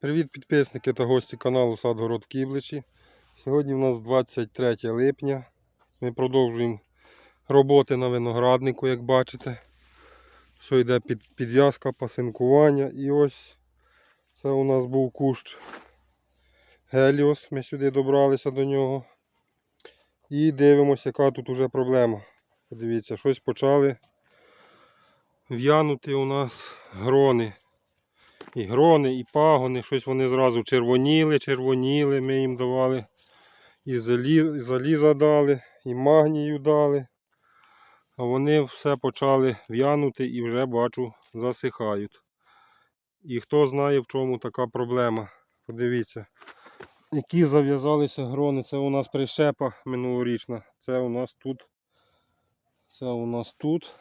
Привіт підписники та гості каналу Садгород Кібличі. Сьогодні в нас 23 липня. Ми продовжуємо роботи на винограднику, як бачите. Все йде під підв'язка, пасинкування. І ось це у нас був кущ Геліос. Ми сюди добралися до нього. І дивимося, яка тут уже проблема. Подивіться, щось почали в'янути у нас грони. І грони, і пагони, щось вони зразу червоніли, червоніли, ми їм давали. І залі- і заліза дали, і магнію дали. А вони все почали в'янути і вже бачу засихають. І хто знає в чому така проблема. Подивіться. Які зав'язалися грони. Це у нас прищепа минулорічна. Це у нас тут. Це у нас тут.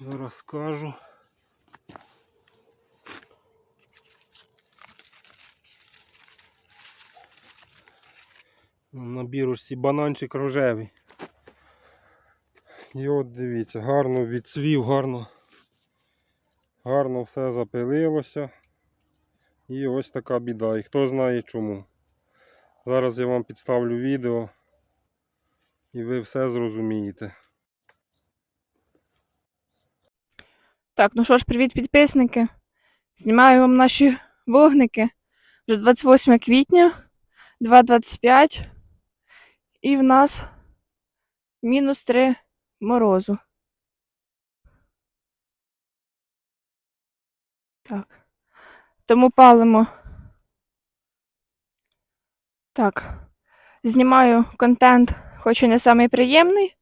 Зараз скажу. На бананчик рожевий. І от дивіться, гарно відцвів, гарно, гарно все запилилося. І ось така біда. І хто знає чому. Зараз я вам підставлю відео і ви все зрозумієте. Так, ну що ж, привіт, підписники. Знімаю вам наші вогники. Вже 28 квітня, 2.25. І в нас мінус 3 морозу. Так. Тому палимо. Так. Знімаю контент, хоч і не самий приємний,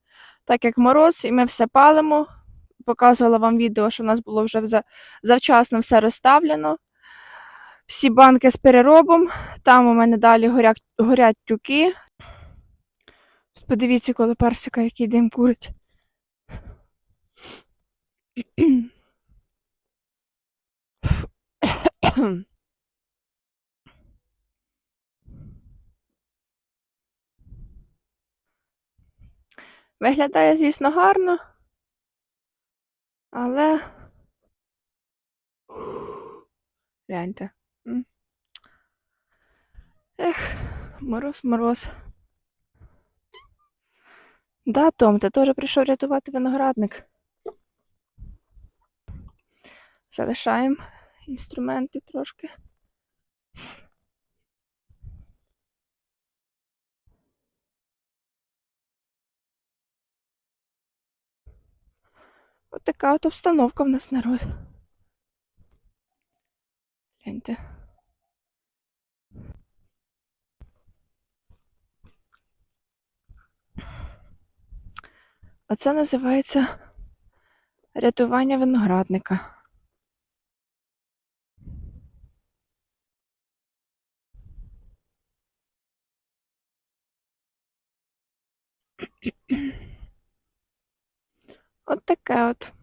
так як мороз, і ми все палимо показувала вам відео, що в нас було вже завчасно все розставлено. Всі банки з переробом. Там у мене далі горять, горять тюки. Подивіться, коли персика, який дим курить. Виглядає, звісно, гарно. Але. Гляньте. Ех, мороз, мороз. Да, Том, ти теж прийшов рятувати виноградник. Залишаємо інструменти трошки. От така от обстановка в нас народ. Гляньте. Оце називається рятування виноградника. От таке от.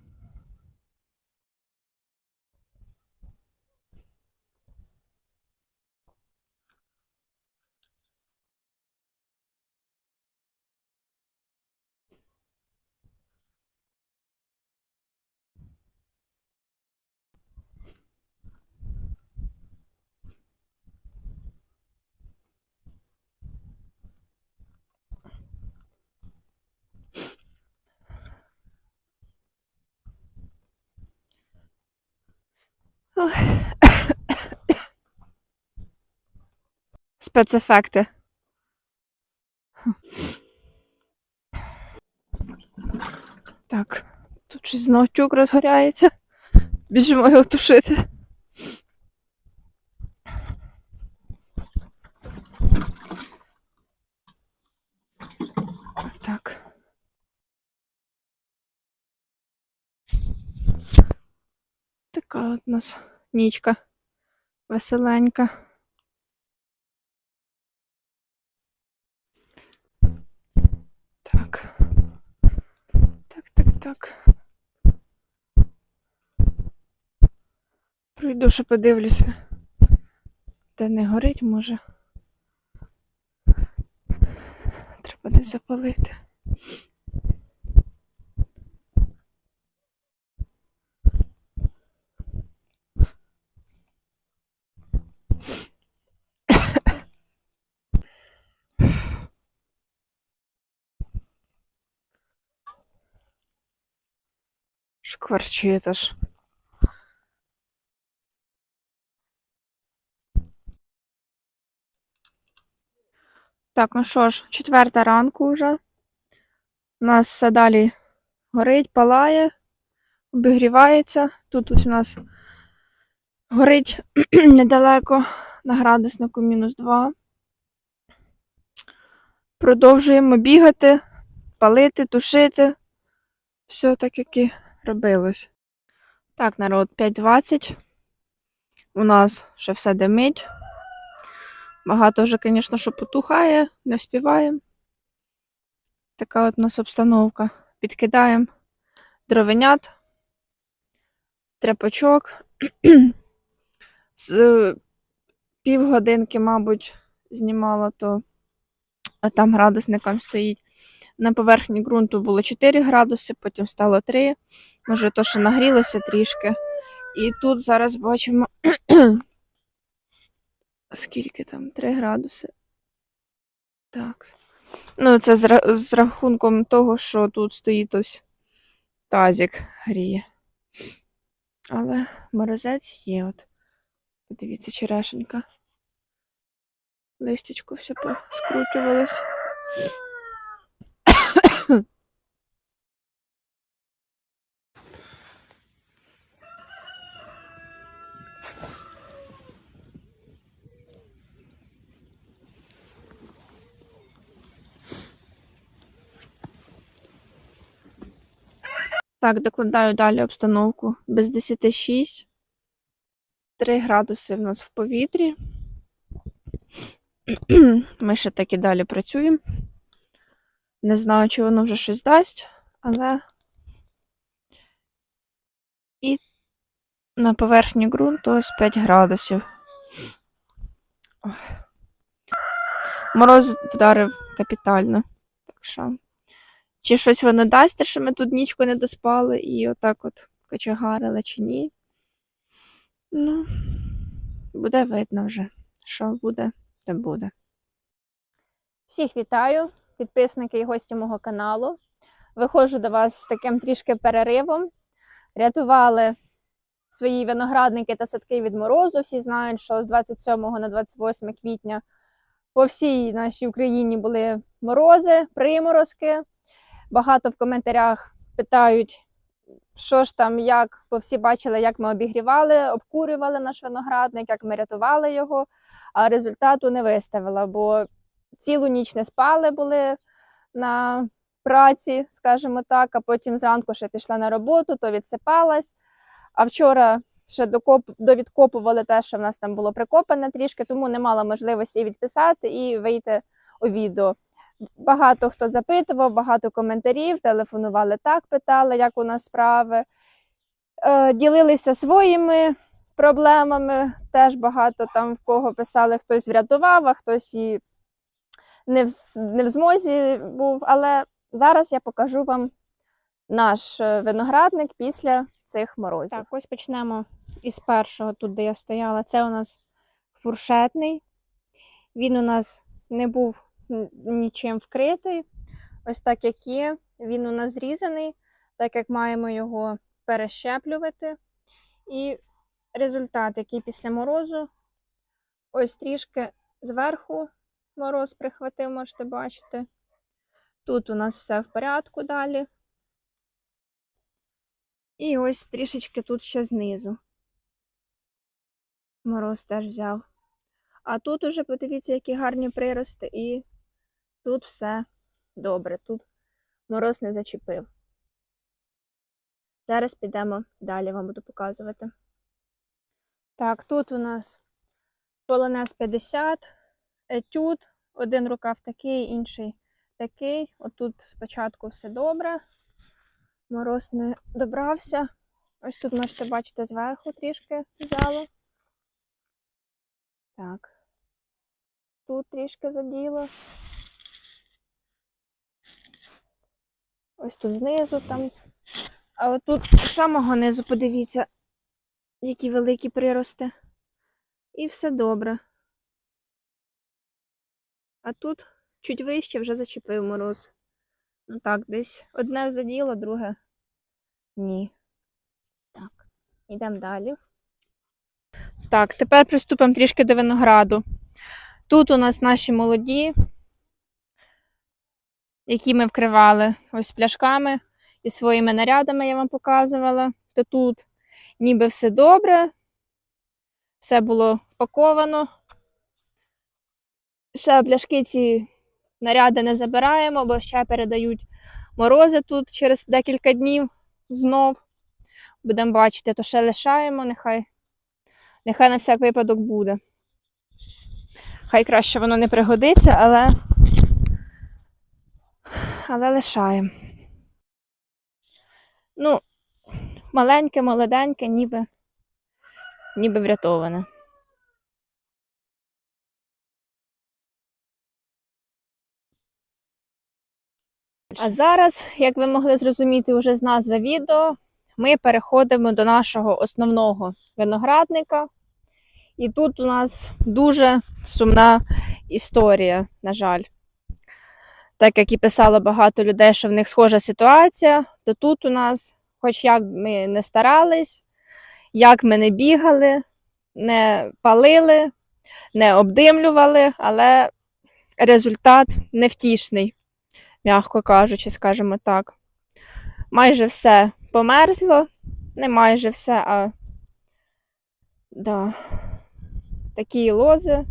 Ой. Спецефекти. Так, тут щось знову тюк розгоряється. Біжимо його тушити. Так. Така от нас нічка веселенька. Так. Так, так, так. Пройду, ще подивлюся. Де не горить, може. Треба десь запалити. Шкварчить аж. Так, ну що ж, четверта ранку вже. У нас все далі горить, палає, обігрівається. Тут ось у нас горить недалеко на градуснику мінус 2. Продовжуємо бігати, палити, тушити. Все так, як і робилось. Так, народ, 5.20. У нас ще все димить. Багато вже, звісно, що потухає, не вспіваємо. Така от у нас обстановка. Підкидаємо дровенят, тряпочок. З е, півгодинки, мабуть, знімала, то а там градусником стоїть. На поверхні ґрунту було 4 градуси, потім стало 3. Може, то, що нагрілося трішки. І тут зараз бачимо. Скільки там? 3 градуси. Так. Ну, це з, рахунком того, що тут стоїть ось тазик гріє. Але морозець є. От. Подивіться, черешенька. Листячко все скрутювалось. Так, докладаю далі обстановку. Без 10,6. 3 градуси в нас в повітрі. Ми ще так і далі працюємо. Не знаю, чи воно вже щось дасть, але. І на поверхні ґрунту ось 5 градусів. Мороз вдарив капітально. Так що. Чи щось воно дасть, те, що ми тут нічку не доспали і отак от кочегарили, чи ні. Ну, буде видно вже. Що буде, то буде. Всіх вітаю, підписники і гості мого каналу. Виходжу до вас з таким трішки переривом. Рятували свої виноградники та садки від морозу. Всі знають, що з 27 на 28 квітня по всій нашій Україні були морози, приморозки. Багато в коментарях питають, що ж там, як, бо всі бачили, як ми обігрівали, обкурювали наш виноградник, як ми рятували його, а результату не виставила, бо цілу ніч не спали були на праці, скажімо так, а потім зранку ще пішла на роботу, то відсипалась. А вчора ще докоп, довідкопували те, що в нас там було прикопане трішки, тому не мала можливості відписати і вийти у відео. Багато хто запитував, багато коментарів, телефонували так, питали, як у нас справи. Е, ділилися своїми проблемами. Теж багато там в кого писали, хтось врятував, а хтось і не в, не в змозі був. Але зараз я покажу вам наш е, виноградник після цих морозів. Так, ось почнемо із першого, тут де я стояла. Це у нас фуршетний. Він у нас не був нічим вкритий. Ось так як є. Він у нас зрізаний, так як маємо його перещеплювати. І результат, який після морозу, ось трішки зверху мороз прихватив, можете бачити. Тут у нас все в порядку далі. І ось трішечки тут ще знизу. Мороз теж взяв. А тут уже подивіться, які гарні прирости, і тут все добре. Тут мороз не зачепив. Зараз підемо далі, вам буду показувати. Так, тут у нас полонез 50, етюд, один рукав такий, інший такий. Отут спочатку все добре. Мороз не добрався. Ось тут можете бачити зверху трішки взяло. Так. Тут трішки заділо. Ось тут знизу там. А отут з самого низу, подивіться, які великі прирости. І все добре. А тут чуть вище вже зачепив мороз. Ну так, десь одне заділо, друге ні. Так, Йдемо далі. Так, тепер приступимо трішки до винограду. Тут у нас наші молоді, які ми вкривали ось пляшками і своїми нарядами я вам показувала. То тут ніби все добре, все було впаковано. Ще пляшки ці наряди не забираємо, бо ще передають морози тут через декілька днів знов. Будемо бачити, то ще лишаємо, нехай, нехай на всяк випадок буде. Хай краще воно не пригодиться, але, але лишаємо. Ну, маленьке, молоденьке, ніби, ніби врятоване. А зараз, як ви могли зрозуміти вже з назви відео, ми переходимо до нашого основного виноградника. І тут у нас дуже сумна історія, на жаль. Так як і писало багато людей, що в них схожа ситуація, то тут у нас, хоч як ми не старались, як ми не бігали, не палили, не обдимлювали, але результат невтішний, м'яко кажучи, скажімо так. Майже все померзло, не майже все, а да, такі лози.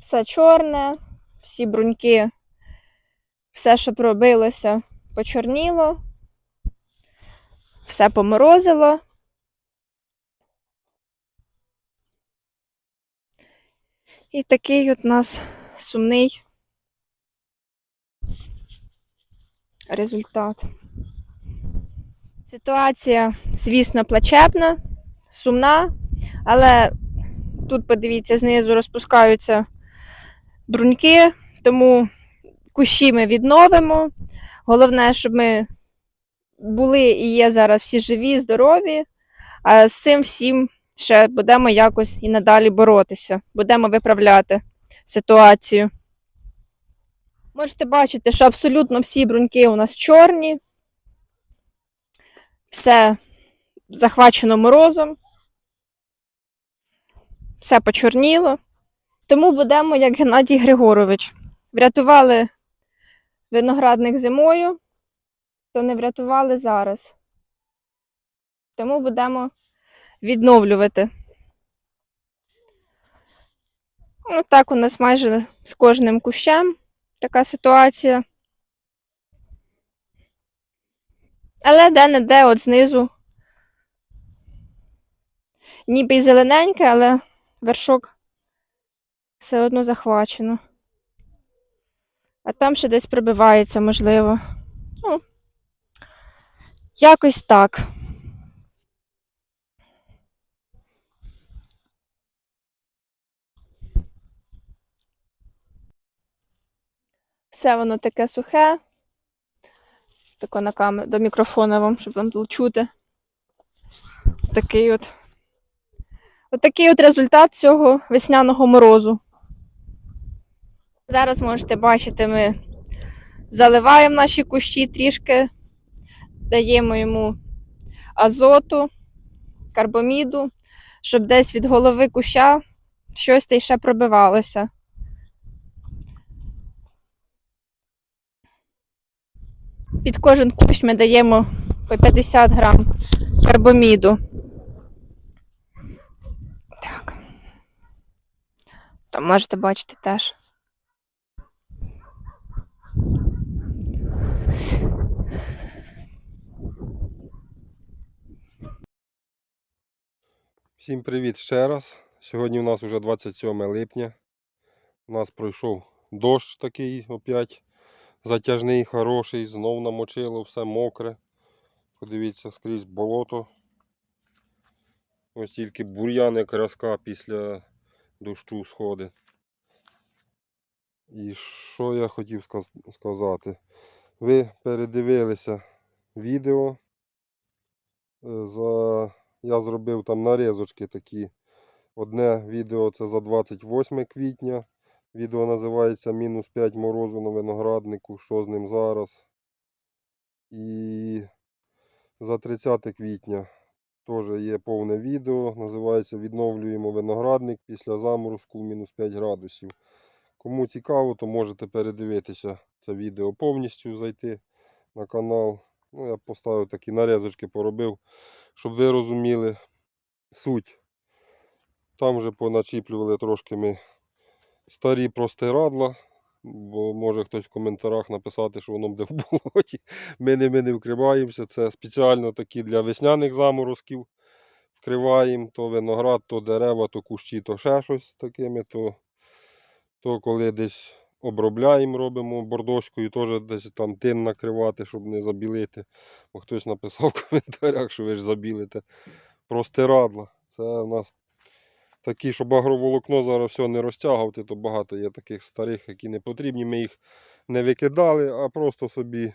Все чорне, всі бруньки, все, що пробилося, почорніло, все поморозило. І такий от нас сумний результат. Ситуація, звісно, плачебна, сумна, але тут, подивіться, знизу розпускаються бруньки, тому кущі ми відновимо. Головне, щоб ми були і є зараз всі живі, здорові, а з цим всім ще будемо якось і надалі боротися, будемо виправляти ситуацію. Можете бачити, що абсолютно всі бруньки у нас чорні, все захвачено морозом, все почорніло. Тому будемо, як Геннадій Григорович. Врятували виноградник зимою, то не врятували зараз. Тому будемо відновлювати. Ну, так у нас майже з кожним кущем така ситуація. Але де-не-де от знизу. Ніби й зелененьке, але вершок все одно захвачено. А там ще десь прибивається, можливо. Ну, якось так. Все воно таке сухе. Тако на камеру до мікрофона вам, щоб вам було чути. Такий от. Отакий от результат цього весняного морозу. Зараз можете бачити, ми заливаємо наші кущі трішки, даємо йому азоту, карбоміду, щоб десь від голови куща щось та ще пробивалося. Під кожен кущ ми даємо по 50 грам карбоміду. Так. Там можете бачити теж. Всім привіт ще раз. Сьогодні у нас вже 27 липня. У нас пройшов дощ такий опять затяжний, хороший, знов намочило, все мокре. Подивіться, скрізь болото. Ось тільки бур'ян як разка після дощу сходить. І що я хотів сказ- сказати? Ви передивилися відео. Е, За... Я зробив там нарізочки такі. Одне відео це за 28 квітня. Відео називається Мінус 5 морозу на винограднику. Що з ним зараз? І за 30 квітня теж є повне відео. Називається Відновлюємо виноградник після заморозку мінус 5 градусів. Кому цікаво, то можете передивитися це відео повністю, зайти на канал. Ну, я поставив такі нарізочки, поробив, щоб ви розуміли суть. Там вже поначіплювали трошки ми старі простирадла, бо може хтось в коментарях написати, що воно буде в болоті. Ми ними не вкриваємося. Це спеціально такі для весняних заморозків. Вкриваємо то виноград, то дерева, то кущі, то ще щось такими, то, то коли десь обробляємо, робимо бордоською, теж десь там тин накривати, щоб не забілити. Бо хтось написав в коментарях, що ви ж забілите. Простирадла. Це в нас такі, щоб агроволокно зараз все не розтягувати, то багато є таких старих, які не потрібні. Ми їх не викидали, а просто собі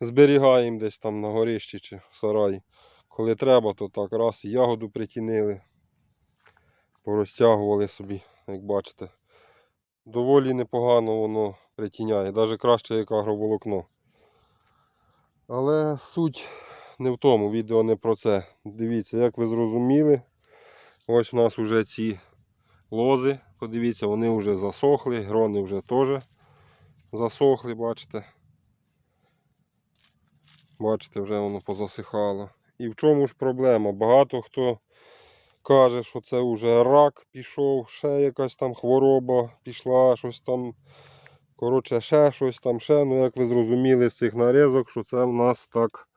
зберігаємо десь там на горищі чи в сараї. Коли треба, то так раз ягоду притінили, порозтягували собі, як бачите. Доволі непогано воно притіняє, навіть краще як агроволокно. Але суть не в тому, відео не про це. Дивіться, як ви зрозуміли, ось у нас вже ці лози, подивіться, вони вже засохли, грони вже теж засохли, бачите. Бачите, вже воно позасихало. І в чому ж проблема? Багато хто каже, що це вже рак пішов, ще якась там хвороба пішла, щось там. Коротше, ще щось там, ще. Ну, як ви зрозуміли з цих нарізок, що це в нас так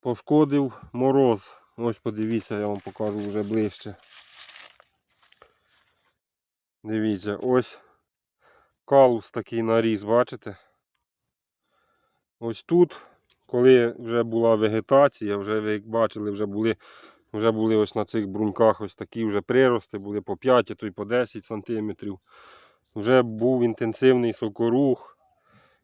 пошкодив мороз. Ось подивіться, я вам покажу вже ближче. Дивіться, ось калус такий наріз, бачите?Ось тут, коли вже була вегетація, вже ви бачили, вже були, вже були ось на цих бруньках ось такі вже прирости, були по 5, то й по 10 сантиметрів. Вже був інтенсивний сокорух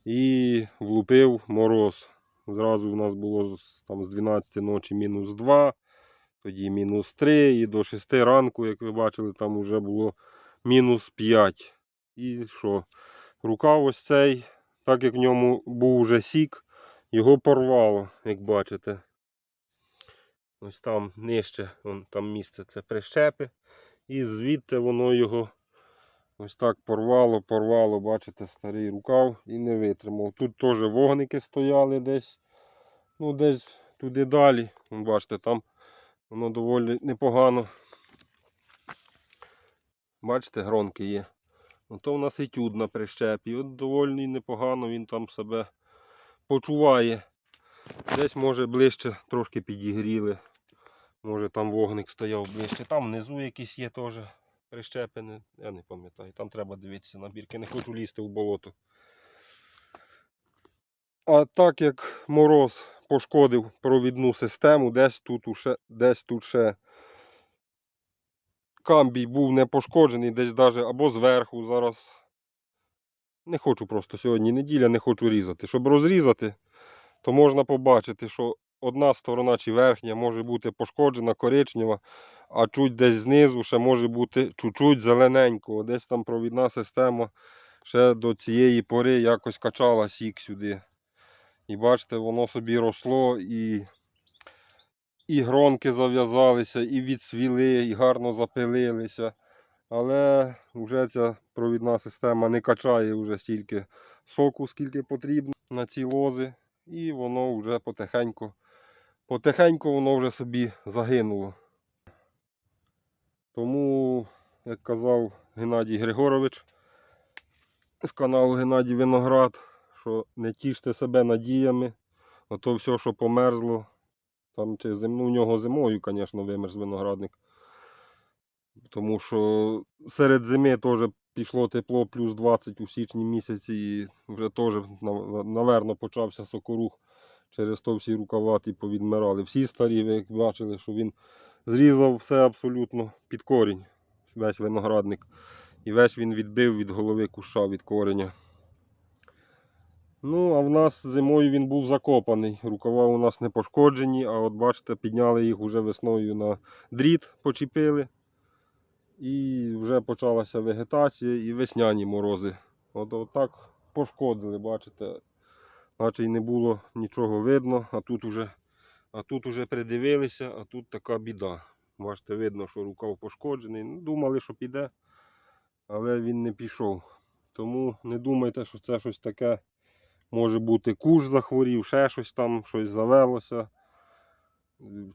і влупив мороз. Зразу у нас було там, з 12 ночі мінус 2, тоді мінус 3 і до 6 ранку, як ви бачили, там вже було мінус 5. І що? Рукав ось цей, так як в ньому був вже сік, його порвало, як бачите. Ось там нижче, вон, там місце це прищепи. І звідти воно його ось так порвало, порвало, бачите, старий рукав і не витримав. Тут теж вогники стояли десь, ну десь туди далі. Бачите, там воно доволі непогано. Бачите, гронки є. Ото в нас етюд на прищепі. От доволі непогано він там себе почуває. Десь може ближче трошки підігріли. Може там вогник стояв ближче. Там внизу якісь є теж прищепини. Я не пам'ятаю. Там треба дивитися набірки. Не хочу лізти в болото. А так як мороз пошкодив провідну систему, десь тут, уше, десь тут ще камбій був не пошкоджений, десь даже або зверху зараз. Не хочу просто сьогодні неділя, не хочу різати. Щоб розрізати, то можна побачити, що одна сторона чи верхня може бути пошкоджена, коричнева, а чуть десь знизу ще може бути чуть-чуть зелененького. Десь там провідна система ще до цієї пори якось качала сік сюди. І бачите, воно собі росло і, і гронки зав'язалися, і відсвіли, і гарно запилилися. Але вже ця провідна система не качає вже стільки соку, скільки потрібно на ці лози. І воно вже потихеньку, потихеньку воно вже собі загинуло. Тому, як казав Геннадій Григорович з каналу Геннадій Виноград, що не тіште себе надіями, то все, що померзло, там чи зим... ну, у нього зимою, звісно, вимерз виноградник. Тому що серед зими теж пішло тепло плюс 20 у січні місяці і вже теж, наверно, почався сокорух. Через то всі рукаваті повідмирали. Всі старі, ви як бачили, що він зрізав все абсолютно під корінь, весь виноградник. І весь він відбив від голови куща від кореня. Ну, а в нас зимою він був закопаний. Рукава у нас не пошкоджені, а от бачите, підняли їх уже весною на дріт, почепили. І вже почалася вегетація і весняні морози. От, от так пошкодили, бачите. Наче й не було нічого видно, а тут уже А тут уже придивилися, а тут така біда. Бачите, видно, що рукав пошкоджений. Ну, думали, що піде, але він не пішов. Тому не думайте, що це щось таке. Може бути куш захворів, ще щось там, щось завелося.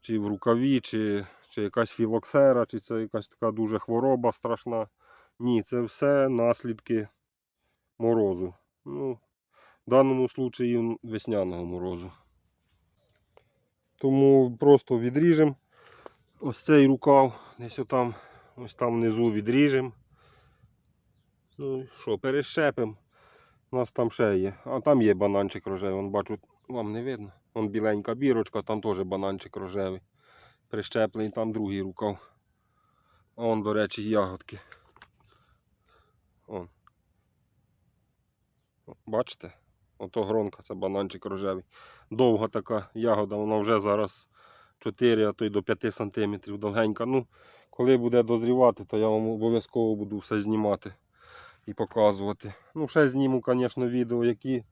Чи в рукаві, чи, чи якась філоксера, чи це якась така дуже хвороба страшна. Ні, це все наслідки морозу. Ну, в даному випадку весняного морозу. Тому просто відріжемо ось цей рукав, десь отам, ось там внизу відріжемо. Ну що, перещепимо. У нас там ще є. А там є бананчик рожевий. Вон бачу, вам не видно. Вон біленька бірочка, там теж бананчик рожевий. Прищеплений, там другий рукав. А вон, до речі, ягодки. Вон. Бачите? Ото гронка, це бананчик рожевий. Довга така ягода, вона вже зараз 4, а то й до 5 см довгенька. Ну, коли буде дозрівати, то я вам обов'язково буду все знімати і показувати. Ну, ще зніму, звісно, відео, які,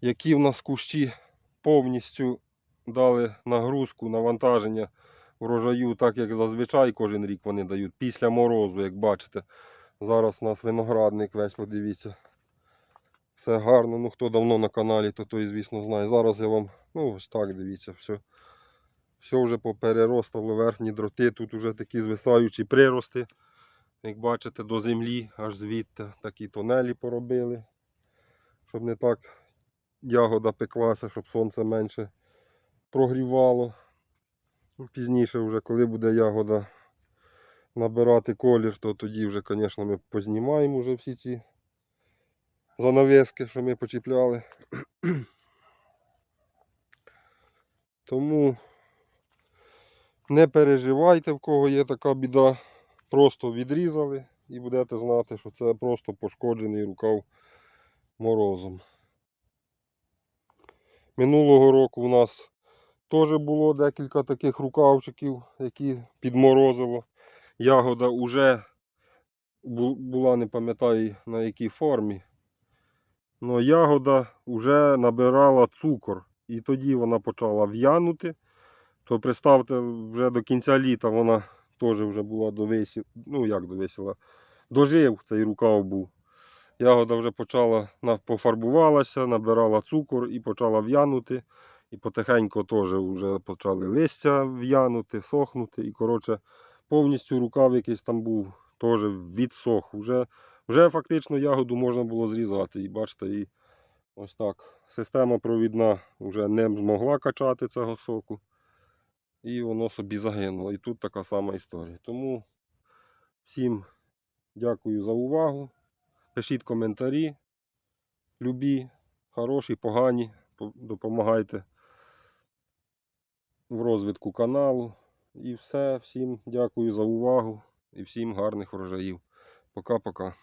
які в нас кущі повністю дали нагрузку, навантаження врожаю, так як зазвичай кожен рік вони дають після морозу, як бачите. Зараз у нас виноградник весь, подивіться. Все гарно. Ну хто давно на каналі, то той, звісно, знає. Зараз я вам, ну ось так дивіться, все. Все вже попереростало верхні дроти. Тут вже такі звисаючі прирости. Як бачите, до землі аж звідти такі тонелі поробили. Щоб не так ягода пеклася, щоб сонце менше прогрівало. Ну, Пізніше, вже, коли буде ягода набирати колір, то тоді вже, звісно, ми познімаємо вже всі ці занавески, що ми почіпляли. Тому не переживайте, в кого є така біда. Просто відрізали і будете знати, що це просто пошкоджений рукав морозом. Минулого року у нас теж було декілька таких рукавчиків, які підморозило. Ягода вже була, не пам'ятаю на якій формі. Но ягода вже набирала цукор. І тоді вона почала в'янути. То представте, вже до кінця літа вона теж вже була довисіла. Ну як довисіла? Дожив цей рукав був. Ягода вже почала пофарбувалася, набирала цукор і почала в'янути. І потихеньку теж вже почали листя в'янути, сохнути. І коротше, повністю рукав якийсь там був, теж відсох. Вже, вже фактично ягоду можна було зрізати. І бачите, і ось так. Система провідна вже не змогла качати цього соку. І воно собі загинуло. І тут така сама історія. Тому всім дякую за увагу. Пишіть коментарі. Любі, хороші, погані. Допомагайте в розвитку каналу. І все. Всім дякую за увагу і всім гарних врожаїв. Пока-пока.